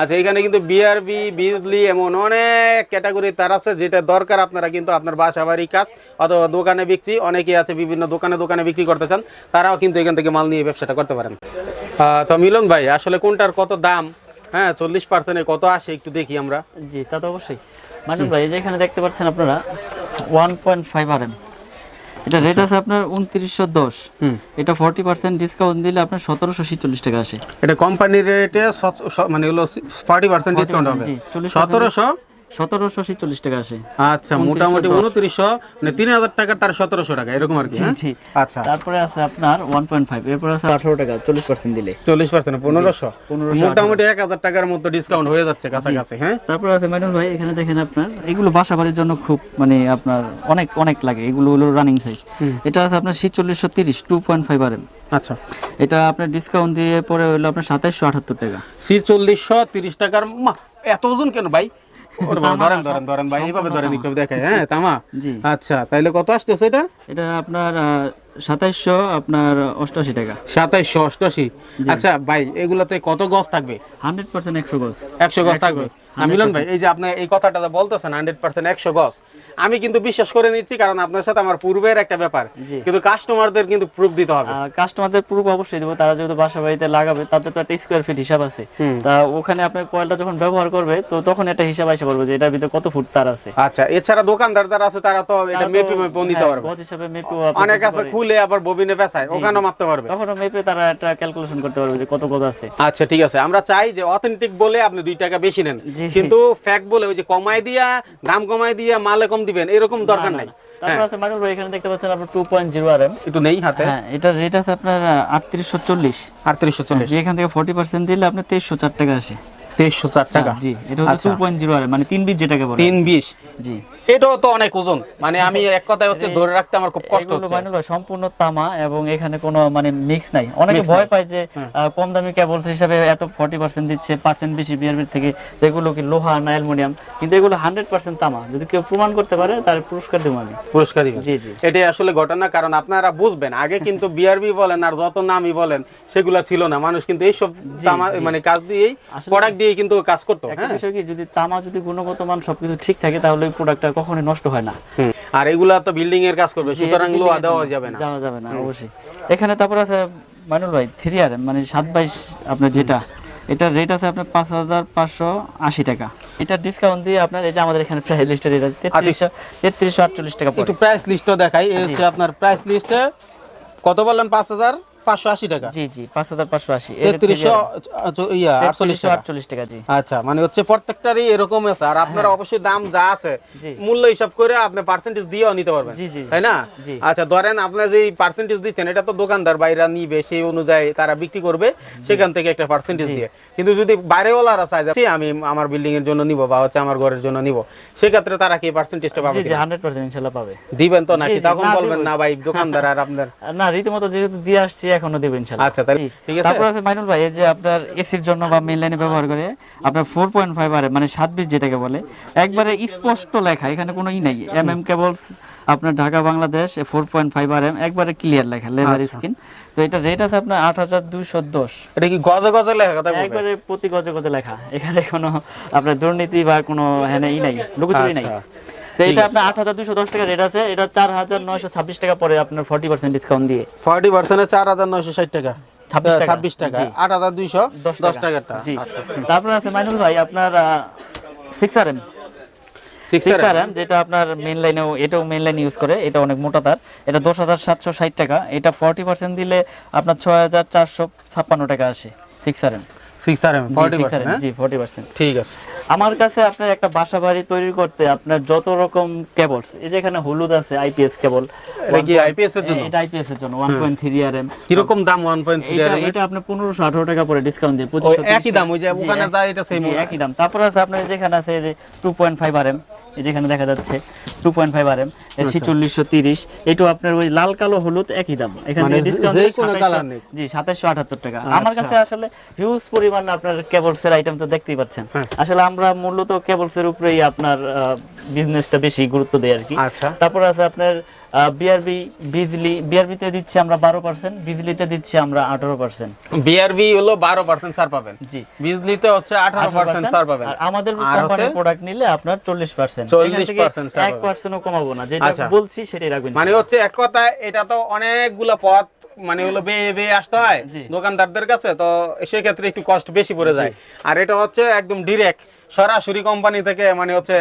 আচ্ছা এখানে কিন্তু বিআরবি বিজলি এমন অনেক ক্যাটাগরি তার আছে, যেটা দরকার আপনারা কিন্তু আপনার বাসা বাড়ি কাজ অথবা দোকানে বিক্রি, অনেকেই আছে বিভিন্ন দোকানে দোকানে বিক্রি করতে চান, তারাও কিন্তু এখান থেকে মাল নিয়ে ব্যবসাটা করতে পারেন। তো মিলন ভাই, আসলে কোনটার কত দাম? হ্যাঁ চল্লিশ পার্সেন্টে কত আসে একটু দেখি আমরা। জি, তা তো অবশ্যই। মানুষ ভাই, এই যে এখানে দেখতে পাচ্ছেন আপনারা one point five R M এটা রেট আছে আপনার উনত্রিশশো দশ। হুম। এটা ফর্টি পার্সেন্ট ডিসকাউন্ট দিলে আপনার সতেরোশো ছিচল্লিশ টাকা আসে। এটা কোম্পানির রেটে মানে হলো ফর্টি পার্সেন্ট ডিসকাউন্ট হবে। জি, 40% সতেরোশো সতেরোশো ছিচল্লিশ টাকা আসে। আচ্ছা মোটামুটি উনত্রিশশো মানে তিন হাজার টাকা তার সতেরোশো টাকা এরকম আর কি হ্যাঁ? আচ্ছা। তারপরে আছে আপনার ওয়ান পয়েন্ট ফাইভ এরপর আছে আঠারো টাকা চল্লিশ পার্সেন্ট দিলে। চল্লিশ পার্সেন্ট পনেরোশো? মোটামুটি এক হাজার টাকার মতো ডিসকাউন্ট হয়ে যাচ্ছে কাছাকাছি হ্যাঁ? তারপরে আছে ম্যাডাম ভাই এখানে দেখেন আপনার এগুলো বাসা বাড়ির জন্য খুব মানে আপনার অনেক অনেক লাগে এগুলো হলো রানিং সাইজ এটা আছে আপনার ছিচল্লিশশো তিরিশ two point five R M আচ্ছা। এটা আপনার ডিসকাউন্ট দিয়ে পরে হলো আপনার সাতাইশশো আটাত্তর টাকা। সি চল্লিশশো তিরিশ টাকার এত ওজন কেন ভাই? ধরেন ধরেন ধরেন ভাই এইভাবে ধরেন একটু দেখাই হ্যাঁ তামা জি। আচ্ছা তাইলে কত আসতেছে এটা? এটা আপনার সাতাইশশো আপনার অষ্টআশি টাকা। সাতাইশশো অষ্টআশি আচ্ছা ভাই এগুলাতে কত গজ থাকবে? হান্ড্রেড পার্সেন্ট একশো গজ। একশো গজ থাকবে। মিলন ভাই এই যে আপনি এই কথাটা বলতেছেন হান্ড্রেড পার্সেন্ট একশো গজ আমি কিন্তু বিশ্বাস করে নিচ্ছি কারণ আপনার সাথে আমার পূর্বের একটা ব্যাপার। কিন্তু কাস্টমারদের কিন্তু প্রুফ দিতে হবে। কাস্টমারদের প্রুফ অবশ্যই দেবো তারা যেহেতু বাসা বাড়িতে লাগাবে তাতে তো একটা স্কোয়ার ফিট হিসাব আছে। তা ওখানে আপনার কয়েলটা যখন ব্যবহার করবে তো তখন একটা হিসাব যে এটার ভিতরে কত ফুট তার আছে। আচ্ছা এছাড়া দোকানদার যারা আছে তারা তো এটা মেপে মেপে নিতে হ্যাঁ, পারবে। গজ হিসাবে মেপেও অনেক আছে খুলে আবার ববিনে পেঁচায় ওখানেও মাপতে পারবে। তখনও মেপে তারা একটা ক্যালকুলেশন করতে পারবে যে কত গজ আছে। আচ্ছা ঠিক আছে আমরা চাই যে অথেন্টিক বলে আপনি দুই টাকা বেশি নেন। কিন্তু ফ্যাক বলে ওই যে কমাই দিয়া দাম কমাই দিয়া মালে কম দিবেন এরকম দরকার নাই। তারপর আছে মানুষ এখানে দেখতে পাচ্ছেন আপনার two point zero R M একটু নেই হাতে। হ্যাঁ এটা রেট আছে আপনার আটত্রিশশো চল্লিশ। আটত্রিশশো চল্লিশ। এখান থেকে ফোর্টি পার্সেন্ট দিলে আপনার তেইশশো চার টাকা আসে। তেইশশো চার টাকা। জি এটা হচ্ছে টু পয়েন্ট জিরো মানে তিন বিট যেটাকে বলে। তিন বিশ জি। এটাও তো অনেক ওজন। মানে আমি এক কথায় হচ্ছে ধরে রাখতে আমার খুব কষ্ট হচ্ছে। সম্পূর্ণ তামা এবং এখানে কোনো মানে মিক্স নাই। অনেকে ভয় পায় যে কম দামি কেবল হিসাবে এত ফর্টি পার্সেন্ট দিচ্ছে পার্সেন্ট বেশি বিআরবির থেকে। তো কি লোহা না অ্যালুমিনিয়াম। কিন্তু এগুলো হান্ড্রেড পার্সেন্ট তামা। যদি কেউ প্রমাণ করতে পারে তার পুরস্কার দেবো আমি। পুরস্কার দিবেন জি জি। এটাই আসলে ঘটনা কারণ আপনারা বুঝবেন আগে কিন্তু বিআরবি বলেন আর যত নামই বলেন সেগুলা ছিল না। মানুষ কিন্তু এইসব তামা- মানে কাজ দিয়েই প্রোডাক্ট দিয়েই কিন্তু কাজ করতো একটা হ্যাঁ। বিষয় কি যদি তামা যদি গুণগত মান সবকিছু ঠিক থাকে তাহলে প্রোডাক্টটা কখনোই নষ্ট হয় না। আর এগুলা তো বিল্ডিং এর কাজ করবে সুতরাং লোহা দেওয়া যাবে না। যাওয়া যাবে না অবশ্যই। এখানে তারপর আছে মানুল ভাই থ্রি আর মানে সাত বাইশ আপনার যেটা এটা রেট আছে আপনার পাঁচ হাজার পাঁচশো আশি টাকা। এটা ডিসকাউন্ট দিয়ে আপনার এই যে আমাদের এখানে প্রাইস লিস্টে রেট তেত্রিশশো তেত্রিশশো আটচল্লিশ টাকা পড়ে। একটু প্রাইস লিস্টও দেখাই এই হচ্ছে আপনার প্রাইস লিস্টে কত বললেন পাঁচ হাজার? পাঁচশো আশি টাকা। জি জি পাঁচ হাজার পাঁচশো আশি। তেত্রিশশো ইয়া আটচল্লিশ টাকা। আটচল্লিশ টাকা জি। আচ্ছা মানে হচ্ছে প্রত্যেকটারই এরকম আছে। আর আপনারা অবশ্যই দাম যা আছে মূল্য হিসাব করে আপনি পার্সেন্টেজ দিয়েও নিতে পারবেন। জি, জি। তাই না? আচ্ছা ধরেন আপনার যে পার্সেন্টেজ দিচ্ছেন এটা তো দোকানদার বাইরা নিবে সেই অনুযায়ী তারা বিক্রি করবে সেখান থেকে একটা পার্সেন্টেজ দিয়ে। কিন্তু যদি বাইরেওয়ালারা চাই আমি আমার বিল্ডিং এর জন্য নিব বা হচ্ছে আমার ঘরের জন্য নিব সেক্ষেত্রে তারা কি পার্সেন্টেজটা পাবে জি দিবেন তো নাকি? তখন বলবেন না ভাই দোকানদার আর আপনার না রীতিমতো যেহেতু দিয়ে আসছি এখনও দেবো ইনশাল্লাহ আচ্ছা তাহলে ঠিক আছে। তারপর আছে মাইনুল ভাই এই যে আপনার এসির জন্য বা মেন লাইনে ব্যবহার করে আপনার আর মানে সাত বিশ যেটাকে বলে একবারে স্পষ্ট লেখা এখানে কোনো ই নাই। এম এম আপনার Dhaka Bangladesh four point five R M একবারে ক্লিয়ার লেখা লেজার আচ্ছা। স্ক্রিন তো এটা রেট আছে আপনার আট হাজার দুইশো দশ। এটা কি গজে গজে লেখা কথা একবারে প্রতি গজে গজে লেখা। এখানে কোনো আপনার দুর্নীতি বা কোনো হ্যাঁ ই নাই লুকোচুরি নাই। আচ্ছা। তো এটা আপনার আট হাজার দুশো দশ টাকা রেট আছে এটা চার হাজার নয়শো ছাব্বিশ টাকা পরে আপনার ফর্টি পার্সেন্ট ডিসকাউন্ট দিয়ে। ফর্টি পার্সেন্টে চার হাজার নয়শো ষাট টাকা। ছাব্বিশ টাকা। আট হাজার দুইশো দশ দশ টাকাটা জি। আছে মাইনুল ভাই আপনার six R M six six R M যেটা আপনার মেন লাইনেও এটাও মেন লাইন ইউজ করে এটা অনেক মোটা তার। এটা দশ হাজার সাতশো ষাট টাকা। এটা ফর্টি পার্সেন্ট দিলে আপনার ছয় হাজার চারশো ছাপ্পান্ন টাকা আসে সিক্স আর এম জি ঠিক আছে। আমার কাছে আপনার একটা বাসা বাড়ি তৈরি করতে আপনার যত রকম কেবল এই যেখানে হলুদ আছে আইপিএস কেবল এটা কি আইপিএস এর জন্য? এটা আইপিএস এর জন্য one point three R M কীরকম দাম ওয়ান পয়েন্ট থ্রি এটা আপনার পনেরোশো আঠারো টাকা পরে ডিসকাউন্ট দিয়ে একই দাম ওই যে ওখানে যায় এটা সেম একই দাম। তারপর আছে আপনার যেখানে আছে two point five R M এই যেখানে দেখা যাচ্ছে two point five R M ছিচল্লিশশো তিরিশ। এটাও আপনার ওই লাল কালো হলুদ একই দাম। এখানে মানে যে- discount যে দিয়ে কোনো 2700 নেই। জি সাতাশশো আঠাত্তর টাকা। আমার আচ্ছা। কাছে আসলে হিউজ পরিমাণ আপনার কেবলস এর আইটেম তো দেখতেই পাচ্ছেন। হ্যাঁ। আসলে আমরা মূলত কেবলস এর উপরেই আপনার বিজনেসটা বেশি গুরুত্ব দেয় আর কি। আচ্ছা। তারপর আছে আপনার বিআরবি বিজলি বিআরবিতে দিচ্ছি আমরা বারো পার্সেন্ট বিজলিতে দিচ্ছি আমরা আঠারো পার্সেন্ট বিআরবি হলো বারো পার্সেন্ট ছাড় পাবেন। জি। বিজলিতে হচ্ছে আঠারো পার্সেন্ট ছাড় পাবেন। আর আমাদের কোম্পানির প্রোডাক্ট নিলে আপনার চল্লিশ পার্সেন্ট চল্লিশ পার্সেন্ট এক পার্সেন্টও কমাবো না। যেটা আচ্ছা। বলছি সেটাই রাখবেন। মানে হচ্ছে এক কথায় এটা তো অনেকগুলো পথ মানে হলো বেয়ে বেয়ে আসতে হয় দোকানদারদের কাছে তো সেক্ষেত্রে একটু কষ্ট বেশি পড়ে যায়। আর এটা হচ্ছে একদম ডিরেক্ট সরাসরি কোম্পানি থেকে মানে হচ্ছে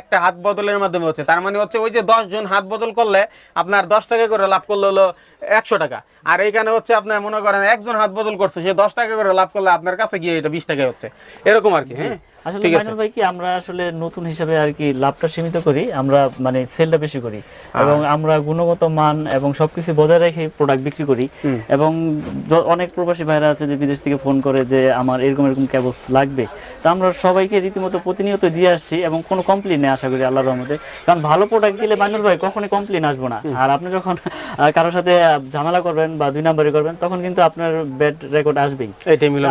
একটা হাত বদলের মাধ্যমে হচ্ছে। তার মানে হচ্ছে ওই যে দশ জন হাত বদল করলে আপনার দশ টাকা করে লাভ করলে হলো একশো টাকা। আর এইখানে হচ্ছে আপনার মনে করেন একজন হাত বদল করছে সে দশ টাকা করে লাভ করলে আপনার কাছে গিয়ে এটা বিশ টাকা হচ্ছে। এরকম আর কি হ্যাঁ? আসলে মাইনুল ভাই কি আমরা আসলে নতুন হিসাবে আর কি লাভটা সীমিত করি আমরা মানে সেলটা বেশি করি এবং আমরা গুণগত মান এবং সবকিছু বজায় রেখে প্রোডাক্ট বিক্রি করি। এবং অনেক প্রবাসী ভাইরা আছে যে বিদেশ থেকে ফোন করে যে আমার এরকম এরকম কেবল লাগবে। তো আমরা সবাইকে রীতিমতো প্রতিনিয়ত দিয়ে আসছি এবং কোনো কমপ্লেন নেই আশা করি আল্লাহর রহমতে। কারণ ভালো প্রোডাক্ট দিলে মাইনুল ভাই কখনই কমপ্লেন আসব না। আর আপনি যখন কারোর সাথে ঝামেলা করবেন বা দুই নাম্বারই করবেন তখন কিন্তু আপনার ব্যাড রেকর্ড আসবেই।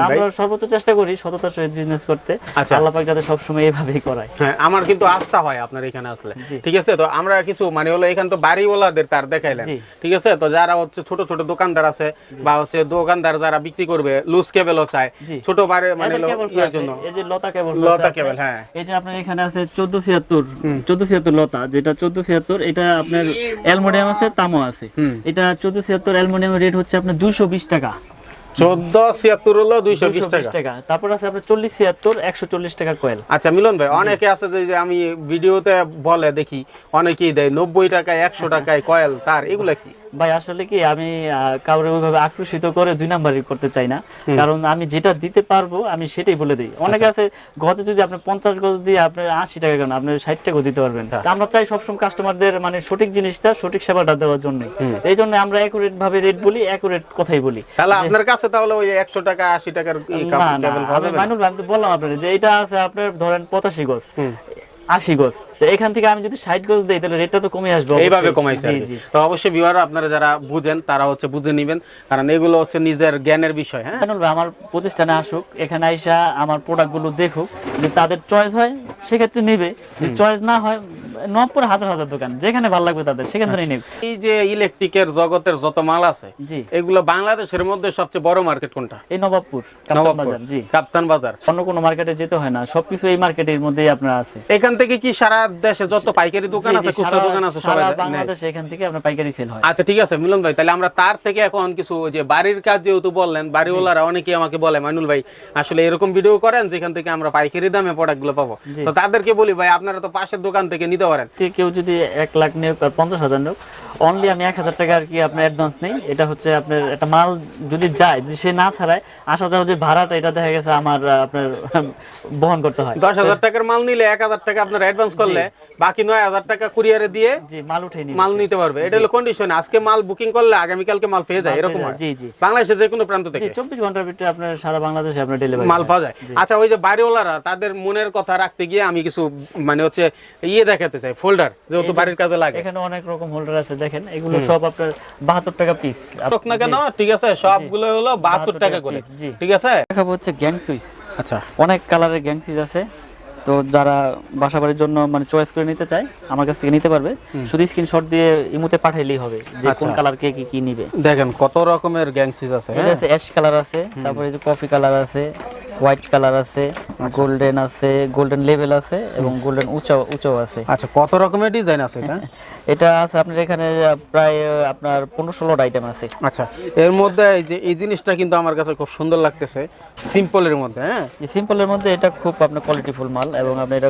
আমরা সর্বোচ্চ চেষ্টা করি সততার সহিত বিজনেস করতে। আচ্ছা। আল্লাহ পাক যাতে সবসময় এইভাবেই করায়। হ্যাঁ আমার কিন্তু আস্থা হয় আপনার এখানে আসলে। ঠিক আছে? তো আমরা কিছু মানে হলো এখানে তো বাড়িওয়ালাদের তার দেখাইলেন। ঠিক আছে? তো যারা হচ্ছে ছোট ছোট দোকানদার আছে বা হচ্ছে দোকানদার যারা বিক্রি করবে লুজ কেবলও চায়। ছোট বাড়ি মানে জন্য। যে লতা কেবল লতা কেবল হ্যাঁ। এই যে আপনার এখানে আছে চোদ্দ ছিয়াত্তর চোদ্দ ছিয়াত্তর লতা যেটা চোদ্দ ছিয়াত্তর এটা আপনার অ্যালমোনিয়াম আছে তামও আছে। এটা চোদ্দ ছিয়াত্তর অ্যালমোনিয়ামের রেট হচ্ছে আপনার দুইশো বিশ টাকা। চোদ্দ ছিয়াত্তর হলো দুইশো বিশ 220 টাকা। তারপর আছে আপনার চল্লিশ ছিয়াত্তর একশো চল্লিশ টাকা কয়েল আচ্ছা মিলন ভাই অনেকে আছে যে যে আমি ভিডিওতে বলে দেখি অনেকেই দেয় নব্বই টাকায় একশো টাকায় কয়েল তার এগুলা কি? ভাই আসলে কি আমি কাউরে ওইভাবে আকর্ষিত করে দুই নাম্বারই করতে চাই না। কারণ আমি যেটা দিতে পারব আমি সেটাই বলে দিই। অনেকে আচ্ছা। আছে গজে যদি আপনি পঞ্চাশ গজ দিয়ে আপনি আশি টাকা কেন আপনি ষাট টাকা দিতে পারবেন। হ্যাঁ। আমরা চাই সবসময় কাস্টমারদের মানে সঠিক জিনিসটা সঠিক সেবাটা দেওয়ার জন্য এই জন্য আমরা অ্যাকুরেট ভাবে রেট বলি অ্যাকুরেট কথাই বলি। তাহলে আপনার কাছে তাহলে ওই একশো টাকা আশি টাকার? মানুষ আমি তো বললাম আপনার যে এটা আছে আপনার ধরেন পঁচাশি গজ। আশি গজ। তো এখান থেকে আমি যদি ষাট গজ দিই তাহলে রেটটা তো কমে আসবে এইভাবে। কমাইছে তো অবশ্যই বিবার আপনারা যারা বুঝেন তারা হচ্ছে বুঝে নেবেন কারণ এগুলো হচ্ছে নিজের জ্ঞানের বিষয় হ্যাঁ? আমার প্রতিষ্ঠানে আসুক এখানে আইসা আমার প্রোডাক্টগুলো দেখুক যদি তাদের চয়েস হয় সেক্ষেত্রে নিবে। যদি চয়েস না হয় নবপুর হাজার হাজার দোকান যেখানে ভালো লাগবে তাদের সেখান থেকে নিবে। এই যে ইলেকট্রিকের জগতের যত মাল আছে এগুলো বাংলাদেশের মধ্যে সবচেয়ে বড় মার্কেট কোনটা? এই নবাবপুর নবাবপুর বাজার, জি। কাপ্তান বাজার। অন্য কোনো মার্কেটে যেতে হয় না সবকিছু এই মার্কেটের মধ্যেই আপনার আছে। এখান থেকে কি সারা দেশে যত পাইকারি দোকান আছে খুচরা দোকান আছে সবাই? বাংলাদেশে এখান থেকে আপনার পাইকারি সেল হয়। আচ্ছা ঠিক আছে মিলন ভাই তাহলে আমরা তার থেকে এখন কিছু যে বাড়ির কাজ যেহেতু বললেন বাড়িওয়ালারা অনেকে আমাকে বলে মাইনুল ভাই আসলে এরকম ভিডিও করেন যেখান থেকে আমরা পাইকারি দামে প্রোডাক্টগুলো পাবো। তো তাদেরকে বলি ভাই আপনারা তো পাশের দোকান থেকে নিতে পারেন। কেউ যদি এক লাখ নিয়োগ আর পঞ্চাশ হাজার নিয়োগ অনলি আমি এক হাজার টাকা আর কি আপনার অ্যাডভান্স নেই। এটা হচ্ছে আপনার একটা মাল যদি যায় যদি সে না ছাড়ায় আসা যাওয়া যে ভাড়াটা এটা দেখা গেছে আমার আপনার বহন করতে হয়। দশ হাজার টাকার মাল নিলে এক হাজার টাকা আপনার অ্যাডভান্স করলে বাকি নয় হাজার টাকা কুরিয়ারে দিয়ে মাল উঠে মাল নিতে পারবে। এটা হলো কন্ডিশন আজকে মাল বুকিং করলে আগামীকালকে মাল পেয়ে যায় এরকম হয়। জি জি। বাংলাদেশের যে কোনো প্রান্ত থেকে। চব্বিশ ঘণ্টার ভিতরে আপনার সারা বাংলাদেশে আপনার ডেলিভারি মাল পাওয়া যায়। আচ্ছা ওই যে বাড়িওয়ালারা তাদের মনের কথা রাখতে গিয়ে আমি কিছু মানে হচ্ছে ইয়ে দেখাতে চাই ফোল্ডার যেহেতু বাড়ির কাজে লাগে। এখানে অনেক রকম হোল্ডার আছে দেখেন। এগুলো সব আপনার বাহাত্তর টাকা পিস হোক না কেন ঠিক আছে সবগুলো হলো বাহাত্তর টাকা করে। ঠিক আছে? দেখাবো হচ্ছে গ্যাং সুইচ আচ্ছা। অনেক কালারের গ্যাং সুইচ আছে। তো যারা বাসা বাড়ির জন্য মানে চয়েস করে নিতে চায় আমার কাছ থেকে নিতে পারবে। শুধু স্ক্রিনশট দিয়ে ইমুতে পাঠাইলেই হবে যে কোন আচ্ছা। কালার কে কি কি নিবে। দেখেন কত রকমের গ্যাংসিস আছে হ্যাঁ আছে অ্যাশ কালার আছে তারপরে যে কফি কালার আছে হোয়াইট কালার আছে আচ্ছা। গোল্ডেন আছে গোল্ডেন লেভেল আছে এবং গোল্ডেন উঁচা উঁচাও আছে। আচ্ছা কত রকমের ডিজাইন আছে এটা? এটা আছে আপনার এখানে প্রায় আপনার পনেরো ষোলোটা আইটেম আছে। আচ্ছা এর মধ্যে এই যে এই জিনিসটা কিন্তু আমার কাছে খুব সুন্দর লাগতেছে সিম্পলের মধ্যে হ্যাঁ? এই সিম্পলের মধ্যে এটা খুব আপনার কোয়ালিটি ফুল মাল এবং আপনি এটা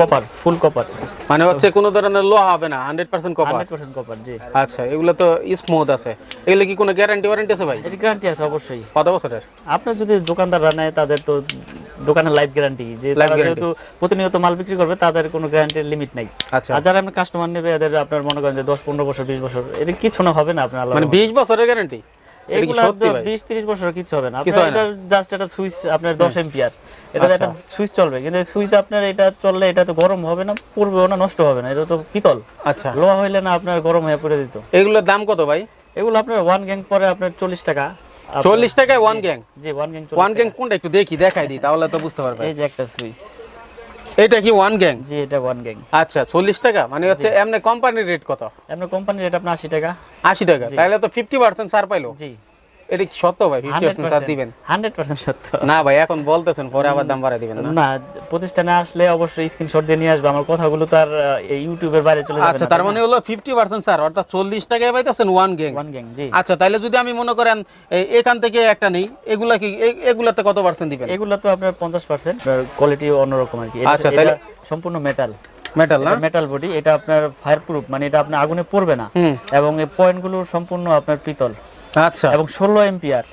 কপার ফুল কপার মানে হচ্ছে কোনো ধরনের লোহা হবে না hundred percent copper hundred percent copper জি। আচ্ছা এগুলো তো স্মুথ আছে। এগুলো কি কোনো গ্যারান্টি ওয়ারেন্টি আছে ভাই? গ্যারান্টি আছে অবশ্যই। কত বছরের? আপনার যদি দোকানদাররা নেয় তাদের তো দোকানের লাইফ গ্যারান্টি যে তারা যেহেতু প্রতিনিয়ত মাল বিক্রি করবে তাদের কোনো গ্যারান্টির লিমিট নাই। আচ্ছা। আর যারা আপনি কাস্টমার নেবে এদের আপনার মনে করেন যে দশ পনেরো বছর বিশ বছর এটা কিছু না হবে না আপনার মানে বিশ বছরের গ্যারান্টি বছর কিছু হবে না। জাস্ট একটা সুইচ আপনার এটা আচ্ছা। একটা সুইচ চলবে। কিন্তু সুইচ আপনার এটা চললে এটা তো গরম হবে না পড়বেও না নষ্ট হবে না। এটা তো পিতল। আচ্ছা। লোহা হইলে না আপনার গরম হয়ে পড়ে দিত এগুলোর দাম কত ভাই? এগুলো আপনার ওয়ান গ্যাং পরে আপনার চল্লিশ টাকা। চল্লিশ টাকায় ওয়ান গ্যাং জি ওয়ান গ্যাং ওয়ান গ্যাং কোনটা একটু দেখি দেখাই দিই তাহলে তো বুঝতে পারবে এই যে একটা সুইচ। এটা কি ওয়ান গ্যাং জি এটা ওয়ান গ্যাং আচ্ছা চল্লিশ টাকা মানে হচ্ছে এমনি কোম্পানির রেট কত? এমনি কোম্পানির রেট আপনার আশি টাকা। আশি টাকা তাহলে তো ফিফটি পার্সেন্ট ছাড় পাইলো। জি। এটা সত্য ভাই? ফিফটি হান্ড্রেড পার্সেন্ট ছাড় দিবেন। হান্ড্রেড পার্সেন্ট সত্য। না ভাই এখন বলতেছেন পরে আবার দাম বাড়াই দিবেন না। না প্রতিষ্ঠানে আসলে অবশ্যই স্ক্রিনশট দিয়ে নিয়ে আসবে। আমার কথাগুলো তো আর আহ, এই ইউটিউবের বাইরে চলে যাবে আচ্ছা তার মানে হলো ফিফটি পার্সেন্ট ছাড় অর্থাৎ চল্লিশ টাকায় পাইতেছেন ওয়ান গ্যাং ওয়ান গ্যাং জি। আচ্ছা তাহলে যদি আমি মনে করেন এখান থেকে একটা নেই এগুলা কি এগুলাতে কত পার্সেন্ট দিবেন? এগুলো তো আপনার পঞ্চাশ পার্সেন্ট কোয়ালিটি অন্যরকম আর কি। আচ্ছা, তাহলে- সম্পূর্ণ মেটাল মেটাল না? মেটাল বডি এটা আপনার ফায়ার প্রুফ মানে এটা আপনার আগুনে পড়বে না। এবং এই পয়েন্টগুলো সম্পূর্ণ আপনার পিতল। আচ্ছা। এবং ষোলো এম্পিয়ার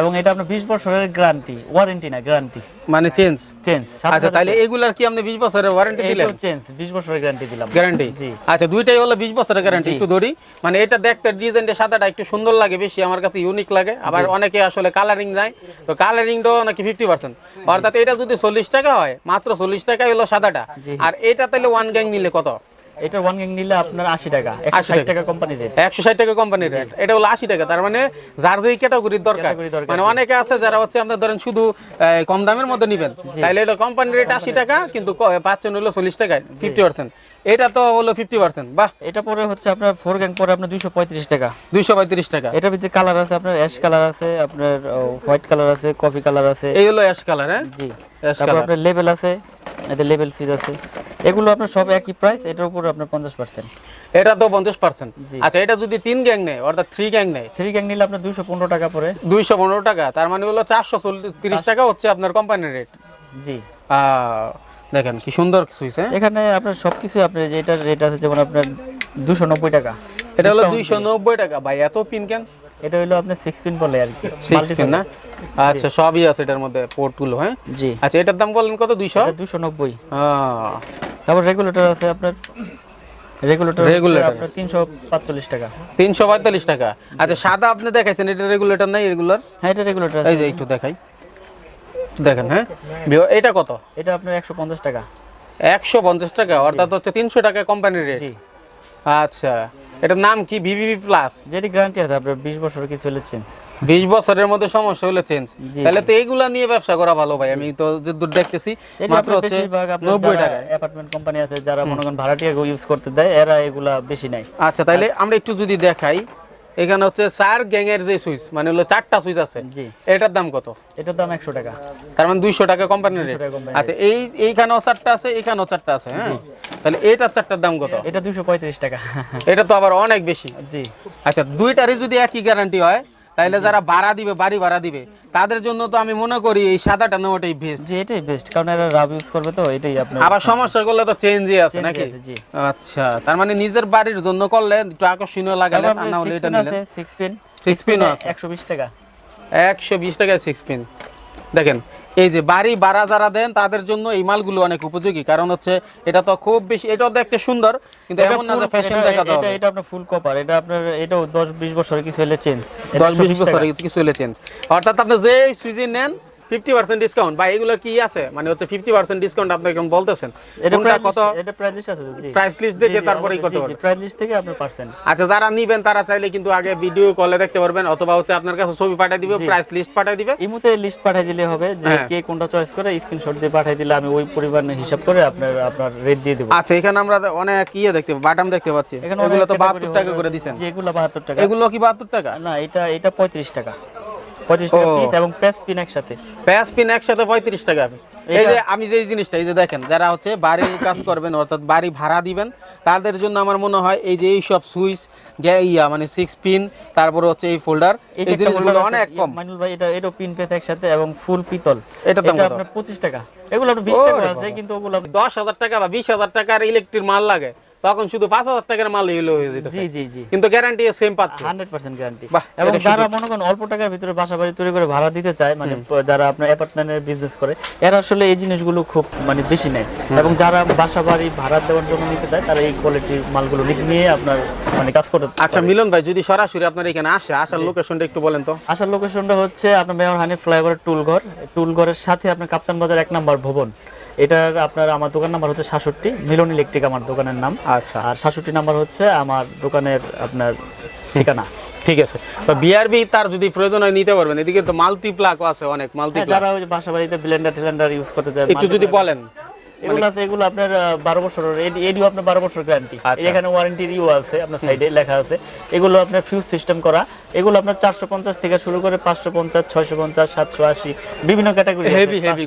এবং এটা আপনার বিশ বছরের গ্যারান্টি ওয়ারেন্টি না গ্যারান্টি মানে চেঞ্জ চেঞ্জ আচ্ছা তাহলে এগুলার কি আপনি বিশ বছরের ওয়ারেন্টি দিলেন? চেঞ্জ বিশ বছরের গ্যারান্টি দিলাম। গ্যারান্টি জি। আচ্ছা দুইটাই হলো বিশ বছরের গ্যারান্টি একটু ধরি। মানে এটা দেখতে ডিজাইনটা সাদাটা একটু সুন্দর লাগে বেশি আমার কাছে ইউনিক লাগে। আবার অনেকে আসলে কালারিং যায় তো কালারিং কালারিংটাও নাকি ফিফটি পার্সেন্ট অর্থাৎ এটা যদি চল্লিশ টাকা হয় মাত্র চল্লিশ টাকা হলো সাদাটা। আর এটা তাহলে ওয়ান গ্যাং নিলে কত? এটা ওয়ান গ্যাং নিলে আপনার আশি টাকা। একশো 80 ষাট টাকা। টাকা কোম্পানি রেট একশো ষাট টাকা কোম্পানির রেট এটা হলো আশি টাকা। তার মানে যার যে ক্যাটাগরির দরকার। মানে অনেকে আছে যারা হচ্ছে আপনার ধরেন শুধু কম দামের মধ্যে নিবেন। তাইলে এটা কোম্পানির রেট আশি টাকা কিন্তু পাচ্ছেন হলো চল্লিশ টাকায় ফিফটি পার্সেন্ট এটা তো হলো ফিফটি পার্সেন্ট বাহ! এটা পরে হচ্ছে আপনার ফোর গ্যাং পরে আপনার দুইশো পঁয়ত্রিশ টাকা। দুইশো পঁয়ত্রিশ টাকা। এটার ভিতরে কালার আছে আপনার অ্যাশ কালার আছে আপনার হোয়াইট কালার আছে কফি কালার আছে। এই হলো অ্যাশ কালার হ্যাঁ? জি। অ্যাশ কালার আপনার লেভেল আছে। এতে লেভেল সিজ আছে এগুলো আপনার সব একই প্রাইস এটার উপর আপনার পঞ্চাশ পার্সেন্ট এটা তো পঞ্চাশ পার্সেন্ট। আচ্ছা এটা যদি তিন গ্যাং নেয় অর্থাৎ থ্রি গ্যাং নেয় থ্রি গ্যাং নিলে আপনার দুইশো পনেরো টাকা পরে দুইশো পনেরো টাকা তার মানে হলো চারশো তিরিশ টাকা হচ্ছে আপনার কোম্পানির রেট জি। দেখেন কি সুন্দর সুইচ হ্যাঁ এখানে আপনার সব কিছু আপনার যেটার রেট আছে যেমন আপনার দুশো নব্বই টাকা। এটা হলো দুইশো নব্বই টাকা। ভাই এত পিন কেন? এটা হলো আপনার সিক্স পিন বলে আর কি। সিক্স পিন না? আচ্ছা সবই আছে এটার মধ্যে পোর্টগুলো হ্যাঁ? জি। আচ্ছা এটার দাম বললেন কত? দুইশো? এটা দুশো নব্বই। তারপর রেগুলেটর আছে আপনার? রেগুলেটর তিনশো পাঁচচল্লিশ টাকা। তিনশো পঁয়তাল্লিশ টাকা। আচ্ছা সাদা আপনি দেখাইছেন এটা রেগুলেটর নাই রেগুলার? হ্যাঁ এটা রেগুলেটর এই যে একটু দেখাই। দেখেন হ্যাঁ? এটা কত? এটা আপনার একশো পঞ্চাশ টাকা। একশো পঞ্চাশ টাকা অর্থাৎ হচ্ছে তিনশো টাকা কোম্পানির রেট জি। আচ্ছা। এটার নাম কি? ভিভিভি প্লাস যেটি গ্যারান্টি আছে আপনার বিশ বছর কিছু চলে চেঞ্জ বিশ বছরের মধ্যে সমস্যা হলে চেঞ্জ তাহলে তো এইগুলা নিয়ে ব্যবসা করা ভালো ভাই। আমি তো যে দূর দেখতেছি মাত্র হচ্ছে 90 টাকা অ্যাপার্টমেন্ট কোম্পানি আছে যারা মনে করেন ভাড়াটিয়া ইউজ করতে দেয় এরা এগুলা বেশি নাই আচ্ছা তাইলে আমরা একটু যদি দেখাই এখানে হচ্ছে চার গ্যাংয়ের যে সুইচ মানে হলো চারটা সুইচ আছে এটার দাম কত? এটার দাম একশো টাকা। তার মানে দুইশো টাকা কোম্পানির রেট আচ্ছা এই এইখানেও চারটা আছে এখানেও চারটা আছে হ্যাঁ? তাহলে এটার চারটার দাম কত? এটা পঁয়ত্রিশ টাকা। এটা তো আবার অনেক বেশি। জি। আচ্ছা দুইটারই যদি একই গ্যারান্টি হয় তাহলে যারা ভাড়া দিবে বাড়ি ভাড়া দিবে তাদের জন্য তো আমি মনে করি এই সাদাটা নেওয়াটাই বেস্ট জি এটাই বেস্ট কারণ এরা রাব ইউজ করবে তো এটাই আপনার আবার সমস্যা করলে তো চেঞ্জই আছে নাকি? জি। আচ্ছা তার মানে নিজের বাড়ির জন্য করলে একটু আকর্ষণীয় লাগালে না হলে এটা নিলে। 6 পিন Six pin ও আছে। একশো বিশ টাকা। একশো বিশ টাকায় সিক্স পিন দেখেন এই যে বাড়ি বাড়া যারা দেন তাদের জন্য এই মালগুলো অনেক উপযোগী। কারণ হচ্ছে এটা তো খুব বেশি এটাও দেখতে সুন্দর কিন্তু এমন না যে ফ্যাশন দেখা দাও এটা- আপনার ফুল কপার এটা আপনার এটাও 10 20 বছরের কিছু হলে চেঞ্জ 10 20 বছরের কিছু হলে চেঞ্জ অর্থাৎ আপনি যে সুইজি নেন ফিফটি পার্সেন্ট ডিসকাউন্ট বা এগুলোর কি আছে? মানে হচ্ছে ফিফটি পার্সেন্ট ডিসকাউন্ট আপনি এখন বলতেছেন? কোনটা কত? এটা প্রাইস লিস্ট আছে প্রাইস লিস্ট দেখে তারপরেই করতে পারবেন। প্রাইস লিস্ট থেকে আপনার পার্সেন্ট আচ্ছা যারা নিবেন তারা চাইলে কিন্তু আগে ভিডিও কলে দেখতে পারবেন অথবা হচ্ছে আপনার কাছে ছবি পাঠিয়ে দিবে প্রাইস লিস্ট পাঠিয়ে দিবে। ইমুতে লিস্ট পাঠিয়ে দিলে হবে যে হ্যাঁ। কে কোনটা চয়েস করে স্ক্রিনশট দিয়ে পাঠিয়ে দিলে আমি ওই পরিমাণে হিসাব করে আপনার আপনার রেট দিয়ে দেবো। আচ্ছা এখানে আমরা অনেক ইয়ে দেখতে বাটাম দেখতে পাচ্ছি। এগুলো তো category বাহাত্তর টাকা হবে, করে দিচ্ছেন। যেগুলো বাহাত্তর টাকা। এগুলো কি বাহাত্তর টাকা? না এটা এটা পঁয়ত্রিশ টাকা। পঁয়ত্রিশ টাকা পিস এবং প্যাস পিন একসাথে। প্যাস পিন একসাথে পঁয়ত্রিশ টাকা। এই যে আমি যে জিনিসটা এই যে দেখেন যারা হচ্ছে বাড়ির কাজ করবেন অর্থাৎ বাড়ি ভাড়া দিবেন তাদের জন্য আমার মনে হয় এই যে এই সব সুইচ ইয়া মানে সিক্স পিন তারপর হচ্ছে এই ফোল্ডার এই জিনিসগুলো অনেক কম। মাইনুল ভাই এটা এটা পিন পেতে একসাথে এবং ফুল পিতল। এটার দাম কত? আপনার পঁচিশ টাকা। এগুলো আপনার বিশ ওরে টাকা আছে কিন্তু ওগুলো দশ হাজার টাকা বা বিশ হাজার টাকার ইলেকট্রিক মাল লাগে। তখন শুধু পাঁচ হাজার টাকার মাল হইলে হয়ে যেত জি জি জি। কিন্তু গ্যারান্টি সেম পাচ্ছে। হান্ড্রেড পার্সেন্ট গ্যারান্টি এবং যারা মনে করেন অল্প টাকার ভিতরে বাসা বাড়ি তৈরি করে ভাড়া দিতে চায় মানে যারা আপনার অ্যাপার্টমেন্টের বিজনেস করে এরা আসলে এই জিনিসগুলো খুব মানে বেশি নেয়। এবং যারা বাসা বাড়ি ভাড়া দেওয়ার জন্য নিতে চায় তারা এই কোয়ালিটির মালগুলো নিয়ে আপনার মানে কাজ করতে আচ্ছা মিলন ভাই যদি সরাসরি আপনার এখানে আসে আসার লোকেশনটা একটু বলেন তো। আসার লোকেশনটা হচ্ছে আপনার মেয়র হানি ফ্লাইওভার টুলঘর। টুলঘরের সাথে আপনার কাপ্তান বাজার এক নাম্বার ভবন। এটার আপনার আমার দোকান নাম্বার হচ্ছে সাতষট্টি মিলন ইলেকট্রিক আমার দোকানের নাম। আচ্ছা। আর সাতষট্টি নাম্বার হচ্ছে আমার দোকানের আপনার ঠিকানা। ঠিক আছে। তো বিআরবি তার যদি প্রয়োজন হয় নিতে পারবেন। এদিকে তো মাল্টি প্লাগও আছে অনেক মাল্টি হ্যাঁ, যারা বাসা বাড়িতে ব্লেন্ডার টেলেন্ডার ইউজ করতে চায় একটু যদি বলেন। এগুলো আছে এগুলো আপনার আহ, বারো বছরের এডিও আপনার বারো বছর গ্যারান্টি আচ্ছা। এখানে ওয়ারেন্টি ইউ আছে আপনার সাইডে লেখা আছে। এগুলো আপনার ফিউজ সিস্টেম করা। এগুলো আপনার চারশো পঞ্চাশ থেকে শুরু করে পাঁচশো পঞ্চাশ ছয়শো পঞ্চাশ সাতশো আশি বিভিন্ন ক্যাটাগরি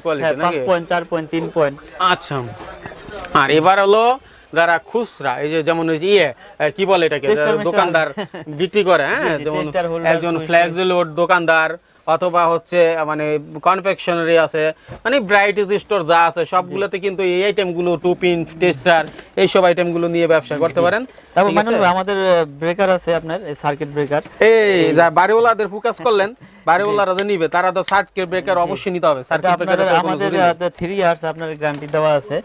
quality পাঁচ নাকি? পয়েন্ট চার পয়েন্ট তিন পয়েন্ট আচ্ছা। আর এবার হলো যারা খুচরা এই যে যেমন ওই ইয়ে কি বলে এটাকে। দোকানদার বিক্রি করে হ্যাঁ? যেমন একজন ফ্ল্যাক্স লোড দোকানদার অথবা হচ্ছে মানে কনফেকশনারি আছে মানে ব্রাইটিস স্টোর যা আছে সবগুলোতে কিন্তু এই আইটেমগুলো টু পিন টেস্টার এইসব আইটেমগুলো নিয়ে ব্যবসা করতে পারেন? আমাদের ব্রেকার আছে আপনার সার্কিট ব্রেকার এই যা বাড়িওয়ালাদের ফোকাস করলেন বাড়িওয়ালারা যে নিবে তারা তো সার্কিট ব্রেকার অবশ্যই নিতে হবে সার্কিট ব্রেকার আমাদের থ্রি ইয়ার্স আপনার গ্যারান্টি দেওয়া আছে।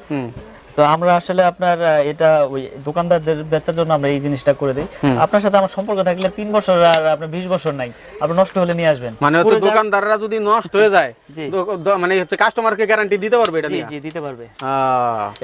তো আমরা আসলে আপনার এটা ওই দোকানদারদের বেচার জন্য আমরা এই জিনিসটা করে দিই। আপনার সাথে আমার সম্পর্ক থাকলে তিন বছর আর আপনার বিশ বছর নাই। আপনি নষ্ট হলে নিয়ে আসবেন। মানে হচ্ছে দোকানদাররা যদি নষ্ট হয়ে যায় মানে হচ্ছে কাস্টমারকে গ্যারান্টি দিতে পারবে এটা জি জি দিতে পারবে।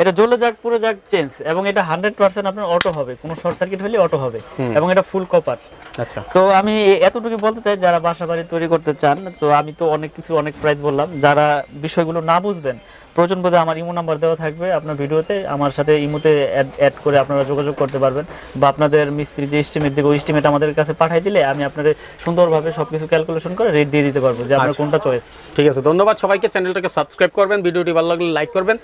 এটা জ্বলে যাক পুরো যাক চেঞ্জ এবং এটা হান্ড্রেড পার্সেন্ট আপনার অটো হবে। কোনো শর্ট সার্কিট হলে অটো হবে। এবং এটা ফুল কপার আচ্ছা। তো আমি এতটুকু বলতে চাই যারা বাসা বাড়ি তৈরি করতে চান তো আমি তো অনেক কিছু অনেক প্রাইস বললাম। যারা বিষয়গুলো না বুঝবেন প্রয়োজন বোধে আমার ইমো নাম্বার দেওয়া থাকবে আপনার ভিডিওতে। আমার সাথে ইমোতে অ্যাড করে আপনারা যোগাযোগ করতে পারবেন বা আপনাদের মিস্ত্রি যে এস্টিমেট দিকে ওই এস্টিমেট আমাদের কাছে পাঠিয়ে দিলে আমি আপনাদের সুন্দরভাবে সব কিছু ক্যালকুলেশন করে রেট দিয়ে দিতে পারব যে আপনার কোনটা চয়েস ঠিক আছে ধন্যবাদ সবাইকে। চ্যানেলটাকে সাবস্ক্রাইব করবেন ভিডিওটি ভালো লাগলে লাইক করবেন।